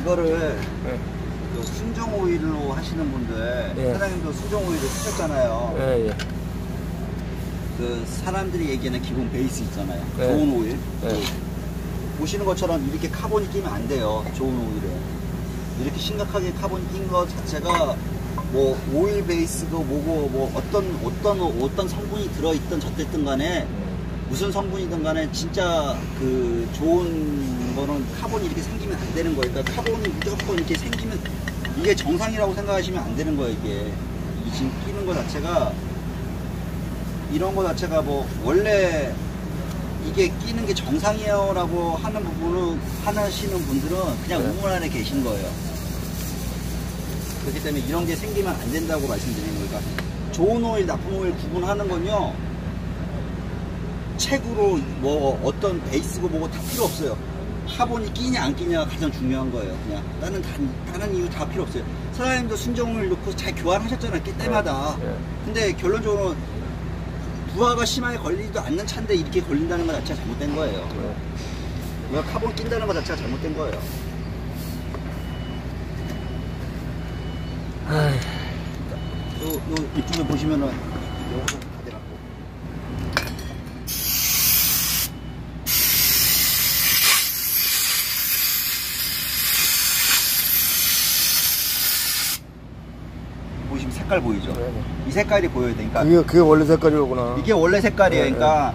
이거를 예. 그 순정 오일로 하시는 분들 예. 사장님도 순정 오일을 쓰셨잖아요. 예, 예. 그 사람들이 얘기하는 기본 베이스 있잖아요. 네. 좋은 오일. 네. 그 보시는 것처럼 이렇게 카본이 끼면 안 돼요. 좋은 오일에. 이렇게 심각하게 카본이 낀 것 자체가 뭐 오일 베이스도 뭐고 뭐 어떤 어떤 어떤 성분이 들어있든 저쨌든 간에 무슨 성분이든 간에 진짜 그 좋은 거는 카본이 이렇게 생기면 안 되는 거예요. 그러니까 카본이 무조건 이렇게 생기면 이게 정상이라고 생각하시면 안 되는 거예요. 이게 이 지금 끼는 거 자체가 이런 거 자체가 뭐 원래 이게 끼는 게 정상이에요라고 하는 부분은 하시는 분들은 그냥 네. 우물 안에 계신 거예요. 그렇기 때문에 이런 게 생기면 안 된다고 말씀드리는 거예요. 그러니까 좋은 오일, 나쁜 오일 구분하는 건요. 책으로 뭐 어떤 베이스고 뭐고 다 필요 없어요. 카본이 끼냐 안 끼냐가 가장 중요한 거예요. 그냥 다른 다, 다른 이유 다 필요 없어요. 사장님도 순정을 넣고 잘 교환하셨잖아요. 끼 때마다. 예. 근데 결론적으로 부하가 심하게 걸리지도 않는 차인데 이렇게 걸린다는 것 자체가 잘못된 거예요. 예. 이거 카본 낀다는 것 자체가 잘못된 거예요. 요, 요 이쪽에 보시면은 요거 다 돼갖고 보시면 색깔 보이죠? 네, 네. 이 색깔이 보여야 되니까 그게, 그게 원래 색깔이로구나. 이게 원래 색깔이에요. 네, 그러니까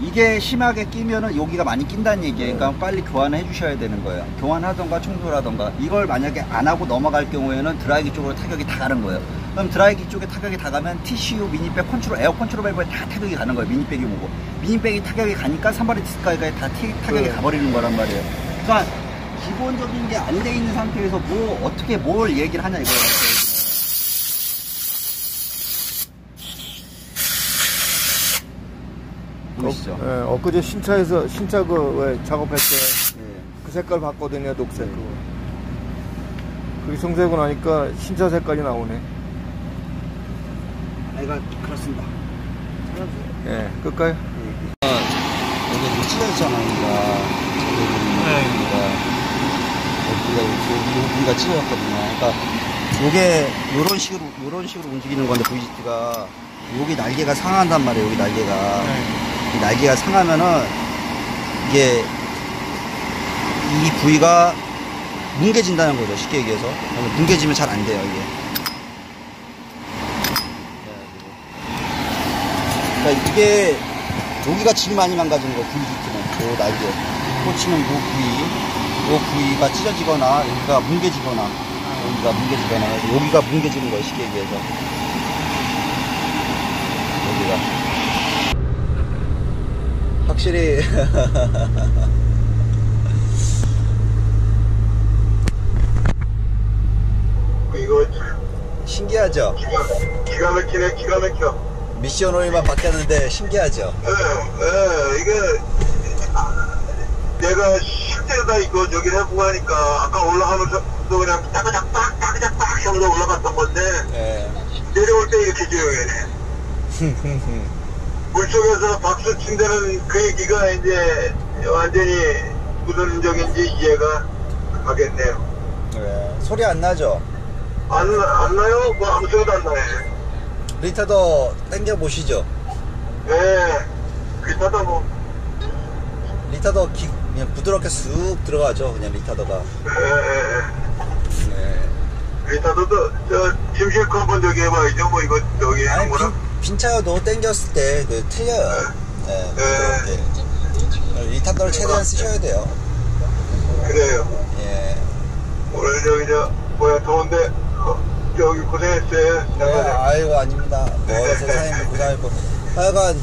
이게 심하게 끼면은 여기가 많이 낀다는 얘기예요. 그러니까 빨리 교환을 해주셔야 되는 거예요. 교환하던가 청소하던가 이걸 만약에 안 하고 넘어갈 경우에는 드라이기 쪽으로 타격이 다 가는 거예요. 그럼 드라이기 쪽에 타격이 다 가면 TCU 미니백 컨트롤 에어 컨트롤 밸브에 다 타격이 가는 거예요. 미니백이 뭐고 미니백이 타격이 가니까 산발이 디스크가 다 티- 타격이 네. 가버리는 거란 말이에요. 그러니까 기본적인 게 안 돼 있는 상태에서 뭐 어떻게 뭘 얘기를 하냐 이거예요. 보이시죠? 어, 예, 엊그제 신차에서, 신차 그, 왜, 작업할 때, 네. 그 색깔 봤거든요, 녹색 그거. 그게 성세고 나니까 신차 색깔이 나오네. 아이가 그렇습니다. 예, 끌까요? 여기 이제 찢어졌잖아요, 그러니까. 여기가, 여기, 여기가 찢어졌거든요. 그러니까, 요게, 요런 식으로, 요런 식으로 움직이는 건데, VGT가. 여기 날개가 상한단 말이에요, 여기 날개가. 이 날개가 상하면은, 이게, 이 부위가 뭉개진다는 거죠, 쉽게 얘기해서. 뭉개지면 잘 안 돼요, 이게. 그러니까 이게 여기가 제일 많이 망가진 거 VGT는 요 날개 꽂히면 요 부위 요 부위가 찢어지거나 여기가 뭉개지거나 여기가 뭉개지거나 여기가 뭉개지는 거예요 쉽게 얘기해서 여기가 확실히. 이거 신기하죠? 기가, 기가 막히네 기가 막혀. 미션 오일만 바뀌었는데 신기하죠? 예, 예, 이게 아, 내가 실제로다 이거 저기 해보고 하니까 아까 올라가면서 또 그냥 따그닥딱 따그닥딱 형도 올라갔던 건데 예. 내려올 때 이렇게 조용해네 물속에서 박수 친다는 그 얘기가 이제 완전히 무슨 적인지 이해가 가겠네요 예. 소리 안 나죠 안, 안 나요? 뭐 아무 소리도 안 나요 리터더 당겨 보시죠 예 비슷하다 뭐 리터더 기, 그냥 부드럽게 쑥 들어가죠 그냥 리터더가 예, 예, 예. 네. 일단도 저짐 싣고 한번 저기 해봐야죠. 뭐 이거 저기 한 아니. 빈, 빈차여도 당겼을 때 그 틀려요 네, 부드럽게 리터더를 최대한 쓰셔야 돼요 그래요. 예. 오늘 저기 저 뭐야 더운데 어, 저기 고생했어요. 네, 아이고 아닙니다 뭐 네. 세상에 고생하고 하여간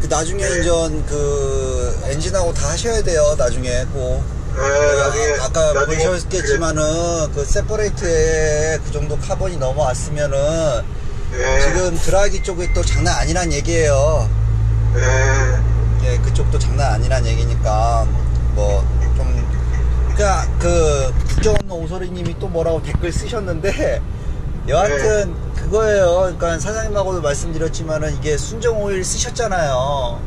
그 나중에 인전 그 엔진하고 다 하셔야 돼요 나중에 꼭 네, 나중에 아, 까 나중에 보셨겠지만은 그 세퍼레이트에 그 정도 카본이 넘어왔으면은 네, 지금 드라이기 쪽이 또 장난 아니란 얘기예요. 네, 예, 그쪽도 장난 아니란 얘기니까 뭐 좀 그러니까 그 국정 없는 오소리님이 또 뭐라고 댓글 쓰셨는데 여하튼 그거예요. 그러니까 사장님하고도 말씀드렸지만은 이게 순정 오일 쓰셨잖아요.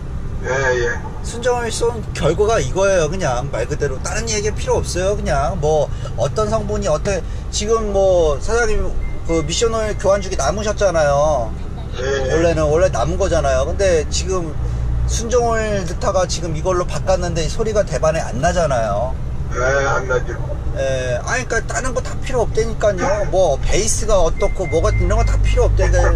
예, 예. 순정을 쏜 결과가 이거예요. 그냥 말 그대로 다른 얘기 필요 없어요. 그냥 뭐 어떤 성분이 어떻게 지금 뭐 사장님 그 미션 오일 교환 주기 남으셨잖아요. 예, 원래는 원래 남은 거잖아요. 근데 지금 순정을 넣다가 지금 이걸로 바꿨는데 소리가 대반에 안 나잖아요. 예, 안 나죠. 예, 아니, 그니까, 다른 거 다 필요 없다니까요. 뭐, 베이스가 어떻고, 뭐가, 이런 거 다 필요 없다니까.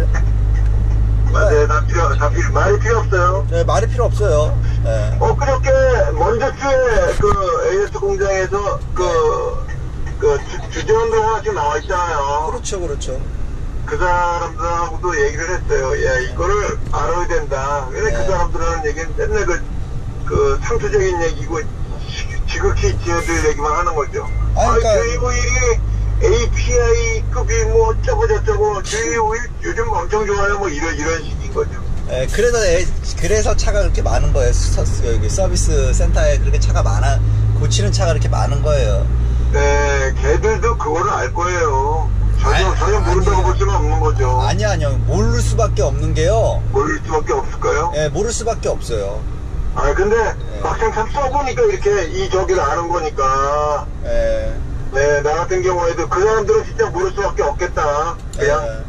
맞아요. 다 필요, 다 필요, 말이 필요 없어요. 예, 말이 필요 없어요. 예. 엊그저께 먼저 주에 그 AS 공장에서 그, 그 주, 주재원들 하나씩 나와 있잖아요. 그렇죠, 그렇죠. 그 사람들하고도 얘기를 했어요. 예, 이거를 알아야 된다. 왜 네. 그 사람들 하는 얘기는 맨날 그, 그 상투적인 얘기고 지- 지극히 지네들 얘기만 하는 거죠. 아니, 아, 그러니까- 저희 오일이 API급이 뭐 어쩌고 저쩌고 저희 오일 요즘 엄청 좋아요. 뭐 이런 이런 식인 거죠. 예, 그래서, 애- 그래서 차가 그렇게 많은 거예요. 서, 여기 서비스 센터에 그렇게 차가 많아, 고치는 차가 그렇게 많은 거예요. 네, 걔들도 그거를 알 거예요. 전혀 아니, 전혀 모른다고 아니에요. 볼 수는 없는 거죠. 아니, 아니요. 모를 수밖에 없는 게요. 모를 수밖에 없을까요? 예, 모를 수밖에 없어요. 아 근데 네. 막상 참 써보니까 이렇게 이 저기를 아는 거니까 예. 네, 나 같은 경우에도 그 사람들은 진짜 모를 수밖에 없겠다. 그냥 예.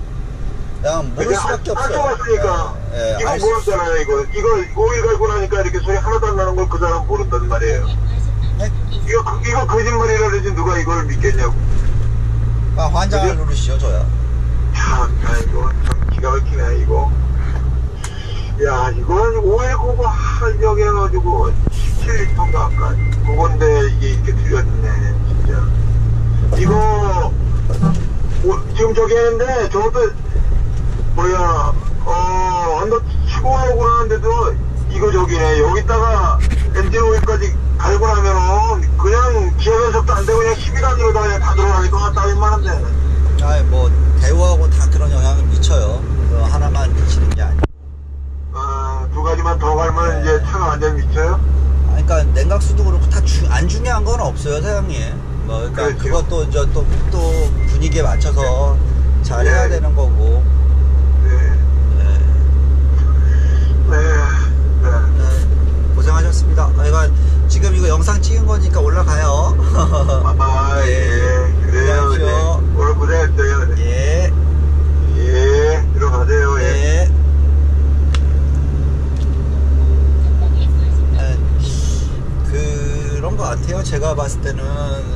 그냥 모를 수밖에 안 없어요. 써봤으니까 예, 예, 이거 모르잖아요. 이거 이거 오일 갈고 나니까 이렇게 소리 하나도 안 나는 걸 그 사람 모른단 말이에요. 예? 이거 그- 이거 거짓말이라 그러지 누가 이걸 믿겠냐고. 아, 환장을? 누르시죠, 저야. 참, 야, 이거 참 기가 막히네, 이거. 야, 이거 오일 고거 하려고 해가지고 17리터인가 아까 그건데 이게 이렇게 틀렸네, 진짜. 이거 오- 지금 저기 했는데 저것도 뭐야 어 언더 치고 하려고 그러는데도 이거 저기네 여기다가 엔진 오일까지 갈고 나면은 그냥 기어 변속도 안 되고 그냥 12단으로 다 그냥 다 들어가니까 왔다 얼마나인데 아, 뭐 대우하고 다 그런 영향을 미쳐요. 그 하나만 미치는 게 아니고. 아, 두 가지만 더 갈면 이제 차가 완전 미쳐요? 아, 그러니까 냉각수도 그렇고 다 안 중요한 건 없어요, 사장님. 뭐, 그러니까 그렇죠. 그것도 이제 또, 또 분위기에 맞춰서 잘 해야 네. 되는 거고. 네. 네. 네. 네. 네, 고생하셨습니다. 아, 이거 지금 이거 영상 찍은 거니까 올라가요. 아, 예. 그래요. 네. 오늘 고생했어요. 네. 예, 예. 들어가세요. 예. 예. 네, 그런 것 같아요. 제가 봤을 때는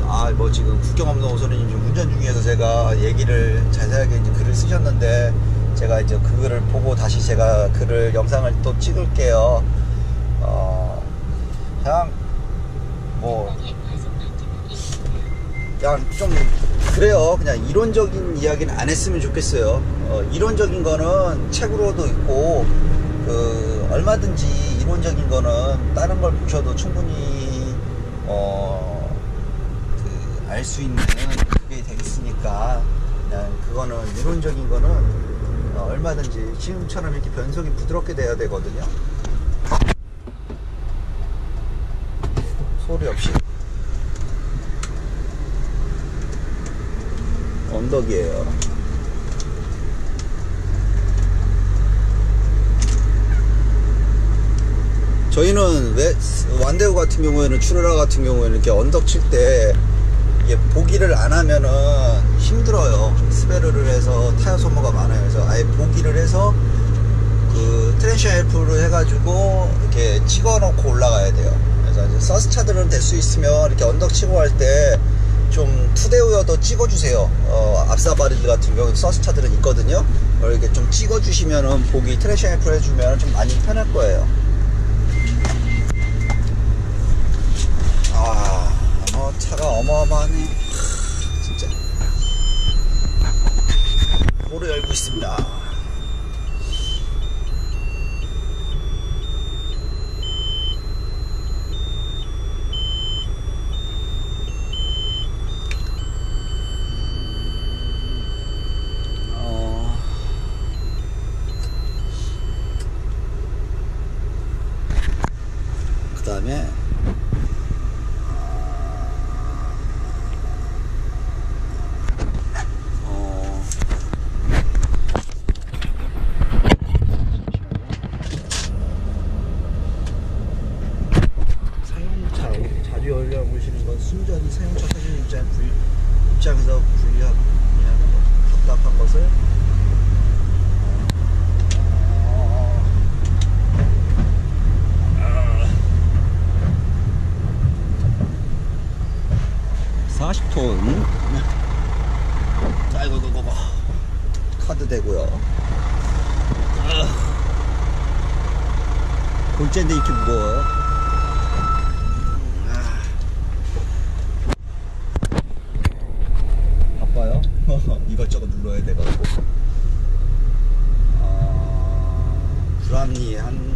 아 뭐 지금 국경 없는 오선이 지금 운전 중에서 제가 얘기를 자세하게 이제 글을 쓰셨는데 제가 이제 그 글을 보고 다시 제가 글을 영상을 또 찍을게요. 어 그냥 뭐 그냥 좀 그래요. 그냥 이론적인 이야기는 안 했으면 좋겠어요. 어, 이론적인 거는 책으로도 있고 그 얼마든지 이론적인 거는 다른 걸 보셔도 충분히 어 그 알 수 있는 그게 되겠으니까 그냥 그거는 이론적인 거는 어, 얼마든지 지금처럼 이렇게 변속이 부드럽게 돼야 되거든요. 소리 없이 언덕이에요. 저희는 왜 완대우 같은 경우에는 추르라 같은 경우에는 이렇게 언덕 칠때 이게 보기를 안 하면은 힘들어요. 스베르를 해서 타이어 소모가 많아요. 그래서 아예 보기를 해서 그 트랜션 헬프를 해가지고 이렇게 찍어놓고 올라가야 돼요. 그래서 이제 서스 차들은 될 수 있으면 이렇게 언덕 치고 할 때 좀 투대우여도 찍어주세요. 어, 앞사바리드 같은 경우 서스 차들은 있거든요. 이렇게 좀 찍어주시면은 보기 트랜션 헬프를 해주면 좀 많이 편할 거예요. 아, 뭐 차가 어마어마하네. 하, 진짜. 도로 열고 있습니다. 어... 그 다음에 어... 40톤. 아이고, 이거, 이거, 이거. 카드 되고요. 골재인데 이렇게 무거워요. 아. 바빠요? 이것저것 눌러야 돼가지고. 아, 불합리한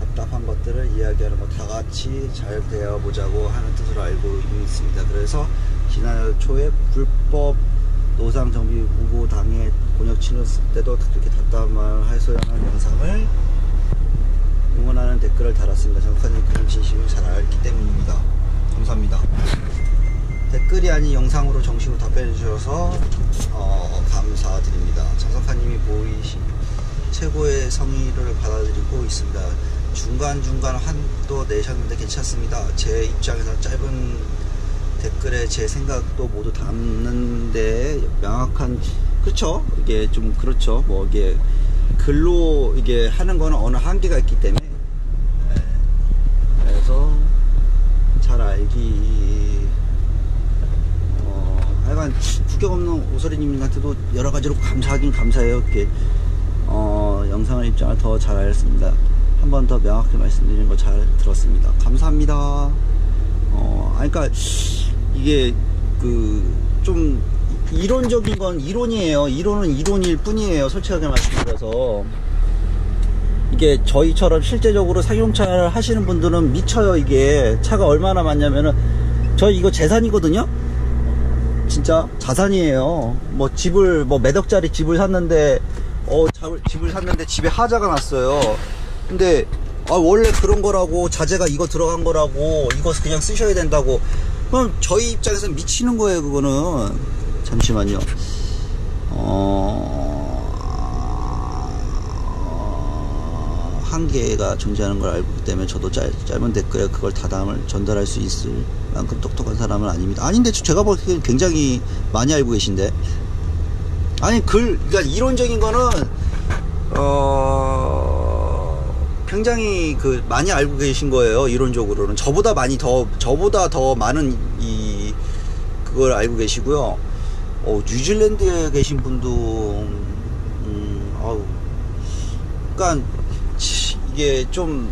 답답한 것들을 이야기하는 거 다 같이 잘 되어보자고 하는 뜻으로 알고 있습니다. 그래서 지난해 초에 불법 노상 정비 당해 곤욕 치렀을 때도 그렇게 답답함을 해소하는 영상을 응원하는 댓글을 달았습니다. 정확하님 그런 진심을 잘 알기 때문입니다. 감사합니다. 댓글이 아닌 영상으로 정식으로 답변해 주셔서 어, 감사드립니다. 정석하님이 보이시 최고의 성의를 받아들이고 있습니다. 중간중간 한도 내셨는데 괜찮습니다. 제 입장에서 짧은 댓글에 제 생각도 모두 담는데 명확한 그렇죠 이게 좀 그렇죠 뭐 이게 글로 이게 하는 거는 어느 한계가 있기 때문에 예. 그래서 잘 알기 어 하여간 후격 없는 오소리님한테도 여러 가지로 감사하긴 감사해요. 이렇게 어 영상을 입장을 더 잘 알았습니다. 한 번 더 명확히 말씀드리는 거 잘 들었습니다. 감사합니다. 어, 아니, 그러니까 이게 그 좀 이론적인 건 이론이에요. 이론은 이론일 뿐이에요. 솔직하게 말씀드려서 이게 저희처럼 실제적으로 사용차를 하시는 분들은 미쳐요. 이게 차가 얼마나 많냐면은 저희 이거 재산이거든요. 진짜 자산이에요. 뭐 집을 뭐몇 억짜리 집을 샀는데 어 자- 집을 샀는데 집에 하자가 났어요. 근데 아 원래 그런 거라고 자재가 이거 들어간 거라고 이거 그냥 쓰셔야 된다고 그럼 저희 입장에서 미치는 거예요 그거는 잠시만요 어... 한계가 존재하는 걸 알고 있기 때문에 저도 짧, 짧은 댓글에 그걸 다담을 전달할 수 있을 만큼 똑똑한 사람은 아닙니다. 아닌데 제가 보기엔 굉장히 많이 알고 계신데. 아니 글 그러니까 이론적인 거는 어 굉장히 그 많이 알고 계신 거예요 이론적으로는. 저보다 많이 더 저보다 더 많은 이 그걸 알고 계시고요. 어 뉴질랜드에 계신 분도 음 아우. 그러니까 치, 이게 좀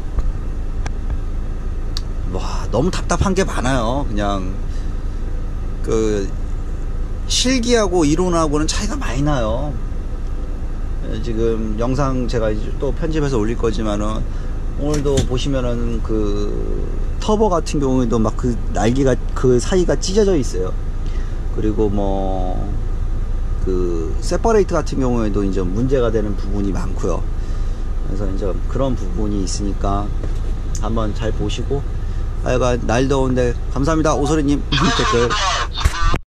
와 너무 답답한 게 많아요 그냥 그 실기하고 이론하고는 차이가 많이 나요 예, 지금 영상 제가 또 편집해서 올릴 거지만은 오늘도 보시면은 그 터보 같은 경우에도 막 그 날개가 그 사이가 찢어져 있어요. 그리고 뭐 그 세퍼레이트 같은 경우에도 이제 문제가 되는 부분이 많고요. 그래서 이제 그런 부분이 있으니까 한번 잘 보시고. 하여간 날 더운데 감사합니다 오소리님. 댓글